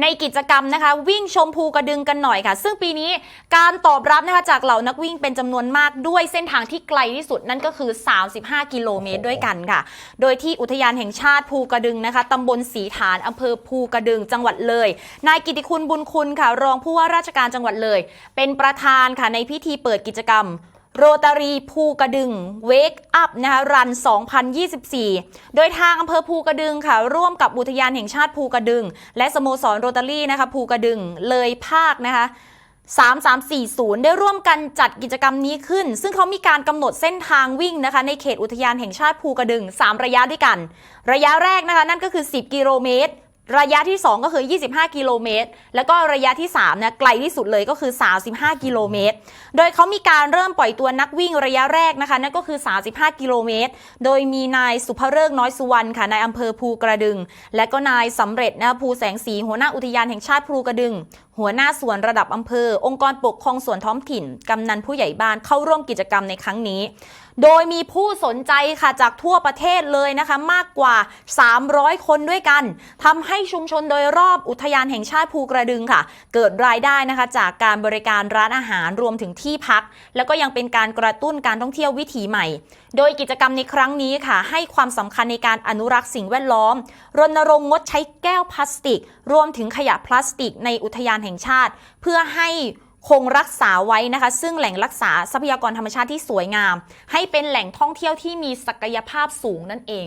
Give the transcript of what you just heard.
ในกิจกรรมนะคะ วิ่งชมภูกระดึงกันหน่อยค่ะ ซึ่งปีนี้การตอบรับนะคะจากเหล่านักวิ่งเป็นจำนวนมากด้วยเส้นทางที่ไกลที่สุดนั่นก็คือ 35 กิโลเมตรด้วยกันค่ะ โดยที่อุทยานแห่งชาติภูกระดึงนะคะตำบลสีฐานอำเภอภูกระดึงจังหวัดเลย นายกิติคุณบุญคุณค่ะ รองผู้ว่าราชการจังหวัดเลย เป็นประธานค่ะในพิธีเปิดกิจกรรม โรตารีภูกระดึงเวกอัพนะคะรัน 2024 โดยทางอำเภอภูกระดึงค่ะ ร่วมกับอุทยานแห่งชาติภูกระดึง และสโมสรโรตารีนะคะภูกระดึงเลยภาคนะคะ3340 ได้ร่วมกันจัดกิจกรรมนี้ขึ้น ซึ่งเขามีการกำหนดเส้นทางวิ่งนะคะ ในเขตอุทยานแห่งชาติภูกระดึง 3 ระยะด้วยกัน ระยะแรกนะคะ นั่นก็คือ 10 กิโลเมตร ระยะที่ 2 ก็คือ 25 กิโลเมตร แล้วก็ระยะที่3นะไกลที่สุดเลยก็คือ 35 กิโลเมตร โดยเขามีการเริ่มปล่อยตัวนักวิ่งระยะแรกนะคะ นั่นก็คือ 35 กิโลเมตร โดยมีนายสุภเริกน้อยสุวรรณค่ะ นายอำเภอภูกระดึง และก็นายสำเร็จนะภูแสงสีหัวหน้าอุทยานแห่งชาติภูกระดึง หัวหน้าส่วนระดับอำเภอ องค์กรปกครองส่วนท้องถิ่น กำนันผู้ใหญ่บ้านเข้าร่วมกิจกรรมในครั้งนี้ โดยมีผู้สนใจค่ะจากทั่วประเทศเลยนะคะมากกว่า 300 คนด้วยกันทำให้ชุมชนโดยรอบอุทยานแห่งชาติภูกระดึงค่ะ เกิดรายได้นะคะจากการบริการร้านอาหารรวมถึงที่พัก แล้วก็ยังเป็นการกระตุ้นการท่องเที่ยววิถีใหม่ โดยกิจกรรมในครั้งนี้ค่ะ ให้ความสำคัญในการอนุรักษ์สิ่งแวดล้อม รณรงค์งดใช้แก้วพลาสติก รวมถึงขยะพลาสติก ในอุทยานแห่งชาติ เพื่อให้คงรักษาไว้นะคะ ซึ่งแหล่งรักษาทรัพยากรธรรมชาติที่สวยงาม ให้เป็นแหล่งท่องเที่ยวที่มีศักยภาพสูงนั่นเอง